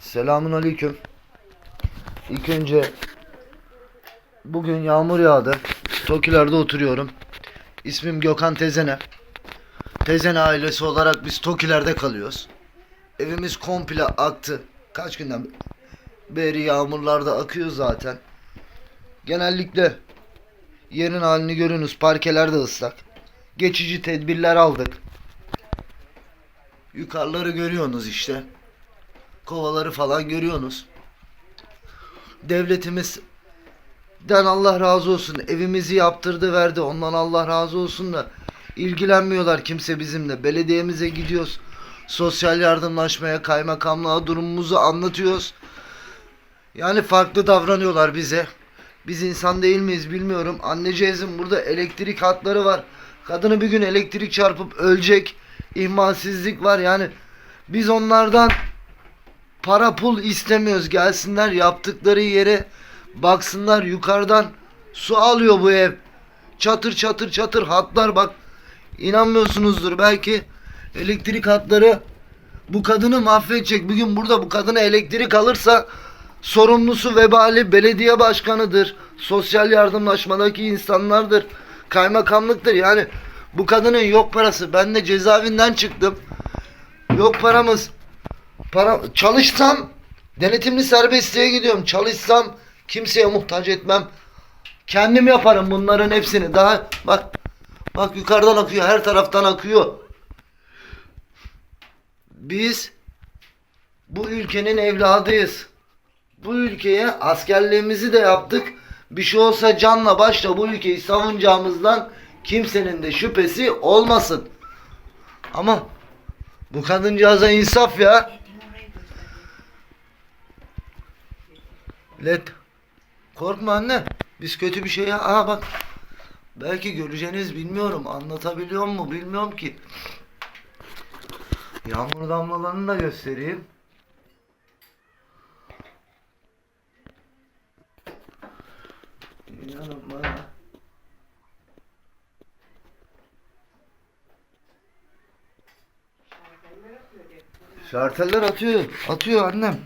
Selamun aleyküm. İlk önce bugün yağmur yağdı. Tokiler'de oturuyorum. İsmim Gökhan Tezene. Tezene ailesi olarak biz Tokiler'de kalıyoruz. Evimiz komple aktı. Kaç günden beri yağmurlarda akıyor zaten. Genellikle yerin halini görünüz. Parkeler de ıslak. Geçici tedbirler aldık. Yukarıları görüyorsunuz işte kovaları falan görüyorsunuz. Devletimizden Allah razı olsun. Evimizi yaptırdı verdi. Ondan Allah razı olsun da ilgilenmiyorlar kimse bizimle. Belediyemize gidiyoruz. Sosyal yardımlaşmaya, kaymakamlığa durumumuzu anlatıyoruz. Yani farklı davranıyorlar bize. Biz insan değil miyiz bilmiyorum. Anneciğizin burada elektrik hatları var. Kadını bir gün elektrik çarpıp ölecek. İhmalsizlik var yani. Biz onlardan para pul istemiyoruz. Gelsinler yaptıkları yere baksınlar yukarıdan su alıyor bu ev. Çatır çatır çatır hatlar bak. İnanmıyorsunuzdur belki elektrik hatları bu kadını mahvedecek. Bir gün burada bu kadına elektrik alırsa sorumlusu vebali belediye başkanıdır. Sosyal yardımlaşmadaki insanlardır. Kaymakamlıktır. Yani bu kadının yok parası. Ben de cezaevinden çıktım. Yok paramız. Para çalışsam denetimli serbestliğe gidiyorum. Çalışsam kimseye muhtaç etmem. Kendim yaparım bunların hepsini. Daha bak bak yukarıdan akıyor, her taraftan akıyor. Biz bu ülkenin evladıyız. Bu ülkeye askerliğimizi de yaptık. Bir şey olsa canla başla bu ülkeyi savunacağımızdan kimsenin de şüphesi olmasın. Ama bu kadıncağıza insaf ya. Led. Korkma anne. Biz kötü bir şey ya. Aha bak. Belki göreceğiniz bilmiyorum. Anlatabiliyor mu bilmiyorum ki. Yağmur damlalarını da göstereyim. İnanın bana. Şarteller atıyor. Atıyor annem.